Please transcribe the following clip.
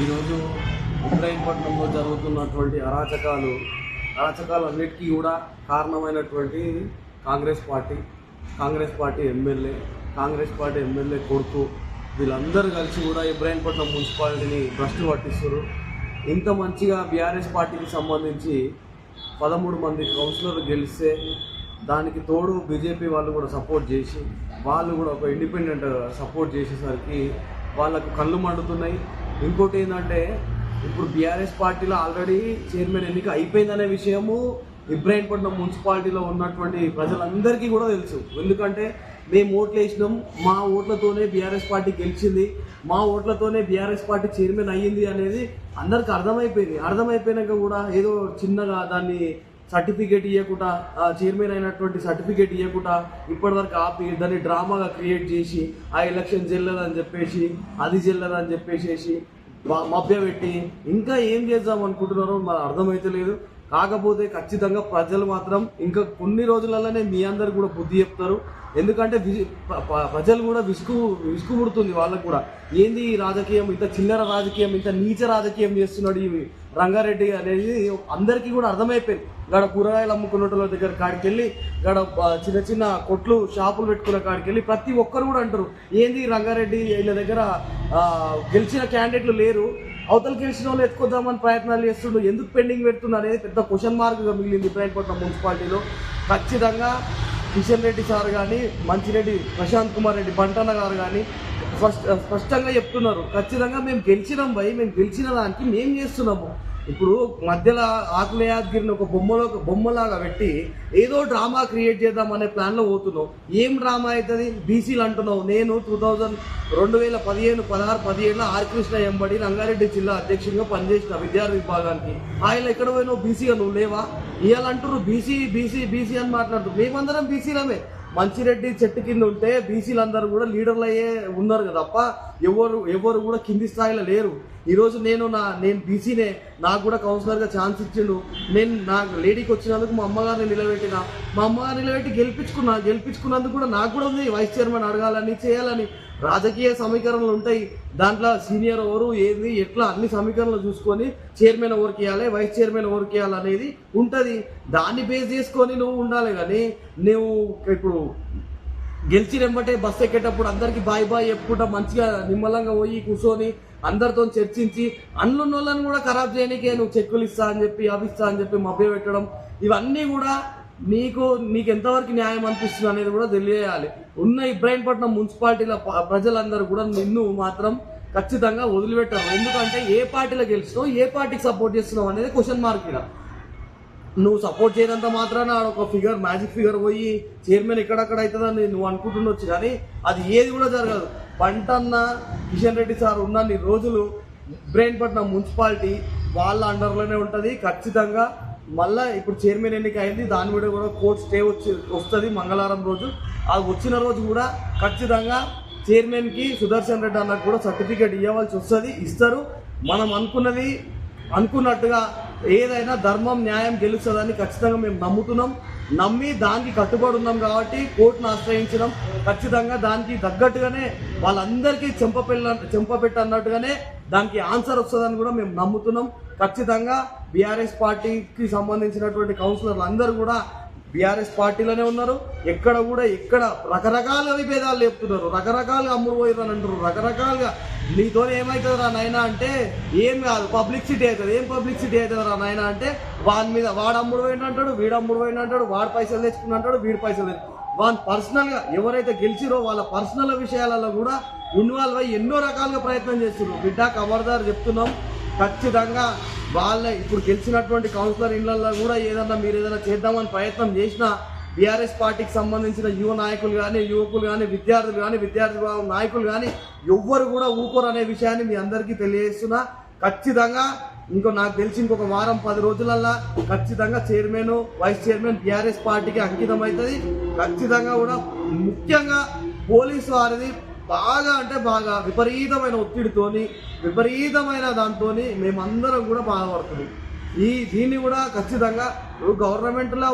ఈరోజు ఇబ్రాహీంపట్నంలో జరుగుతున్నటువంటి అరాచకాలు అరాచకాలన్నిటికీ కూడా కారణమైనటువంటి Congress party Congress party MLA Congress party MLA కొడుకు వీళ్ళందరూ కలిసి కూడా ఇబ్రాహీంపట్నం మున్సిపాలిటీని భ్రష్టు పట్టిస్తారు ఇంత మంచిగా బీఆర్ఎస్ పార్టీకి సంబంధించి పదమూడు మంది కౌన్సిలర్లు గెలిస్తే దానికి తోడు బీజేపీ వాళ్ళు కూడా సపోర్ట్ చేసి వాళ్ళు కూడా ఒక ఇండిపెండెంట్ సపోర్ట్ చేసేసరికి వాళ్ళకు కళ్ళు మండుతున్నాయి. ఇంకోటి ఏంటంటే ఇప్పుడు బీఆర్ఎస్ పార్టీలో ఆల్రెడీ చైర్మన్ ఎన్నిక అయిపోయిందనే విషయము ఇబ్రాహీంపట్నం మున్సిపాలిటీలో ఉన్నటువంటి ప్రజలందరికీ కూడా తెలుసు. ఎందుకంటే మేము ఓట్లు వేసినాం మా ఓట్లతోనే బీఆర్ఎస్ పార్టీ గెలిచింది మా ఓట్లతోనే బీఆర్ఎస్ పార్టీ చైర్మన్ అయ్యింది అనేది అందరికి అర్థమైపోయింది. అర్థమైపోయినాక కూడా ఏదో చిన్నగా దాన్ని సర్టిఫికేట్ ఇవ్వకుండా చైర్మన్ అయినటువంటి సర్టిఫికేట్ ఇవ్వకుండా ఇప్పటివరకు ఆపి దాన్ని డ్రామాగా క్రియేట్ చేసి ఆ ఎలక్షన్ చెల్లదని చెప్పేసి అది చెల్లదని చెప్పేసేసి మ- మభ్యపెట్టి ఇంకా ఏం చేద్దాం అనుకుంటున్నారో మాకు అర్థమైతలేదు కాకపోతే ఖచ్చితంగా ప్రజలు మాత్రం ఇంకా కొన్ని రోజులలోనే మీ అందరు కూడా బుద్ధి చెప్తారు. ఎందుకంటే ప్రజలు కూడా విసుగు విసుగు పుడుతుంది వాళ్ళకు కూడా. ఏంది ఈ రాజకీయం ఇంత చిల్లర రాజకీయం ఇంత నీచ రాజకీయం చేస్తున్నాడు ఈ రంగారెడ్డి అనేది అందరికీ కూడా అర్థమైపోయింది. గడ కూరగాయలు అమ్ముకున్న దగ్గర కాడికి వెళ్ళి గడ చిన్న చిన్న కొట్లు షాపులు పెట్టుకున్న కాడికి వెళ్ళి ప్రతి ఒక్కరు కూడా అంటారు ఏంది రంగారెడ్డి వీళ్ళ దగ్గర గెలిచిన క్యాండిడేట్లు లేరు అవతల గెలిచిన వాళ్ళు ఎత్తుకొద్దామని ప్రయత్నాలు చేస్తుండ్రు ఎందుకు పెండింగ్ పెడుతున్నారు? అనేది పెద్ద క్వశ్చన్ మార్క్గా మిగిలింది ఇబ్రాహీంపట్నం మున్సిపాలిటీలో. ఖచ్చితంగా కిషన్ రెడ్డి సార్ కానీ మంచిరెడ్డి ప్రశాంత్ కుమార్ రెడ్డి బంటన్న గారు కానీ ఫస్ట్ స్పష్టంగా చెప్తున్నారు. ఖచ్చితంగా మేము గెలిచినాం భయ్ మేము గెలిచిన దానికి మేము చేస్తున్నాము. ఇప్పుడు మధ్యలో ఆకుల ఒక బొమ్మలో ఒక బొమ్మలాగా పెట్టి ఏదో డ్రామా క్రియేట్ చేద్దాం అనే ప్లాన్లో పోతున్నావు. ఏం డ్రామా అవుతుంది? బీసీలు అంటున్నావు. నేను టూ థౌజండ్ రెండు వేల పదిహేను పదహారు పదిహేడులో ఆర్కృష్ణ ఎంబడి రంగారెడ్డి జిల్లా అధ్యక్షుడిగా పనిచేసిన విద్యార్థి విభాగానికి. ఆయన ఎక్కడ పోయినావు? బీసీగా నువ్వు లేవా? ఇవాళ అంటున్నారు బీసీ బీసీ బీసీ అని మాట్లాడుతున్నారు మేమందరం బీసీలమే. మంచిరెడ్డి చెట్టు కింద ఉంటే బీసీలు అందరూ కూడా లీడర్లు అయ్యే ఉన్నారు కదా తప్ప ఎవరు ఎవరు కూడా కింది స్థాయిలో లేరు. ఈరోజు నేను నా నేను బీసీనే నాకు కూడా కౌన్సిలర్గా ఛాన్స్ ఇచ్చిండు. నేను నా లేడీకి వచ్చినందుకు మా అమ్మగారిని నిలబెట్టిన మా అమ్మగారిని నిలబెట్టి గెలిపించుకున్నా గెలిపించుకున్నందుకు కూడా నాకు కూడా ఉంది. వైస్ చైర్మన్ అడగాలని చేయాలని రాజకీయ సమీకరణలు ఉంటాయి. దాంట్లో సీనియర్ ఎవరు ఏంది ఎట్లా అన్ని సమీకరణలు చూసుకొని చైర్మన్ ఎవరికి ఇవ్వాలి వైస్ చైర్మన్ ఎవరికి ఇవ్వాలి అనేది ఉంటుంది. దాన్ని బేస్ చేసుకొని నువ్వు ఉండాలి కానీ నువ్వు ఇప్పుడు గెలిచి వెంబటే బస్సు ఎక్కేటప్పుడు అందరికీ బాయ్ బాయ్ చెప్పుకుంటా మంచిగా నిమ్మలంగా పోయి కూర్చొని అందరితో చర్చించి అందులో వాళ్ళని కూడా ఖరాబ్ చేయనీకే నువ్వు చెక్కులు ఇస్తా అని చెప్పి అవి ఇస్తా అని చెప్పి మభ్య పెట్టడం. ఇవన్నీ కూడా నీకు మీకు ఎంతవరకు న్యాయం అనిపిస్తుంది అనేది కూడా తెలియజేయాలి ఉన్న ఇబ్రాహీంపట్నం మున్సిపాలిటీల ప్రజలందరూ కూడా నిన్ను మాత్రం ఖచ్చితంగా వదిలిపెట్టారు. ఎందుకంటే ఏ పార్టీలో గెలిచినావు ఏ పార్టీకి సపోర్ట్ చేస్తున్నావు అనేది క్వశ్చన్ మార్క్ ఇక్కడ నువ్వు సపోర్ట్ చేయనంత మాత్రాన ఆడ ఒక ఫిగర్ మ్యాజిక్ ఫిగర్ పోయి చైర్మన్ ఎక్కడక్కడ అవుతుందని నువ్వు అనుకుంటుండొచ్చు కానీ అది ఏది కూడా జరగదు. పంటన్న కిషన్ రెడ్డి సార్ ఉన్నన్ని రోజులు ఇబ్రాహీంపట్నం మున్సిపాలిటీ వాళ్ళ అండర్లోనే ఉంటుంది. ఖచ్చితంగా మళ్ళా ఇప్పుడు చైర్మన్ ఎన్నిక అయింది దాని మీద కూడా కోర్టు స్టే వచ్చి వస్తుంది మంగళవారం రోజు. అది వచ్చిన రోజు కూడా ఖచ్చితంగా చైర్మన్కి సుదర్శన్ రెడ్డి అన్నకు కూడా సర్టిఫికేట్ ఇవ్వవలసి వస్తుంది ఇస్తారు. మనం అనుకున్నది అనుకున్నట్టుగా ఏదైనా ధర్మం న్యాయం గెలుస్తుందని ఖచ్చితంగా మేము నమ్ముతున్నాం. నమ్మి దానికి కట్టుబడి ఉన్నాం కాబట్టి కోర్టును ఆశ్రయించడం ఖచ్చితంగా దానికి తగ్గట్టుగానే వాళ్ళందరికీ చెంపపెళ్ళ చెంపపెట్టు అన్నట్టుగానే దానికి ఆన్సర్ వస్తుందని కూడా మేము నమ్ముతున్నాం. ఖచ్చితంగా బీఆర్ఎస్ పార్టీకి సంబంధించినటువంటి కౌన్సిలర్లు అందరూ కూడా బీఆర్ఎస్ పార్టీలోనే ఉన్నారు. ఎక్కడ కూడా ఇక్కడ రకరకాల విభేదాలు చెప్తున్నారు. రకరకాలుగా అమ్ముడుపోయారు అని అంటారు రకరకాలుగా నీతో ఏమవుతుంది రా నాయన అంటే ఏం కాదు పబ్లిసిటీ అవుతుంది. ఏం పబ్లిసిటీ అవుతుంది రా నాయన అంటే వాడి మీద వాడు అమ్ముడు పోయిన అంటాడు వీడు అమ్ముడు పోయిన అంటాడు వాడు పైసలు తెచ్చుకుని అంటాడు వీడి పైసలు తెచ్చు వాళ్ళు పర్సనల్గా ఎవరైతే గెలిచిరో వాళ్ళ పర్సనల్ విషయాలలో కూడా ఇన్వాల్వ్ అయ్యి ఎన్నో రకాలుగా ప్రయత్నం చేస్తున్నారు. బిడ్డ ఖబర్దార్ చెప్తున్నాం. ఖచ్చితంగా వాళ్ళ ఇప్పుడు గెలిచినటువంటి కౌన్సిలర్ ఇళ్ళలో కూడా ఏదన్నా మీరు ఏదైనా చేద్దామని ప్రయత్నం చేసినా బీఆర్ఎస్ పార్టీకి సంబంధించిన యువ నాయకులు కానీ యువకులు కానీ విద్యార్థులు కానీ విద్యార్థి నాయకులు కానీ ఎవ్వరు కూడా ఊకోరు అనే విషయాన్ని మీ అందరికీ తెలియజేస్తున్నా. ఖచ్చితంగా ఇంకో నాకు తెలిసి ఇంకొక వారం పది రోజులల్లా ఖచ్చితంగా చైర్మన్ వైస్ చైర్మన్ బీఆర్ఎస్ పార్టీకి అంకితం అవుతుంది ఖచ్చితంగా కూడా ముఖ్యంగా పోలీసు వారిది బాగా అంటే బాగా విపరీతమైన ఒత్తిడితోని విపరీతమైన దాంతోని మేమందరం కూడా బాధపడుతున్నాం. ఈ దీన్ని కూడా ఖచ్చితంగా గవర్నమెంట్లో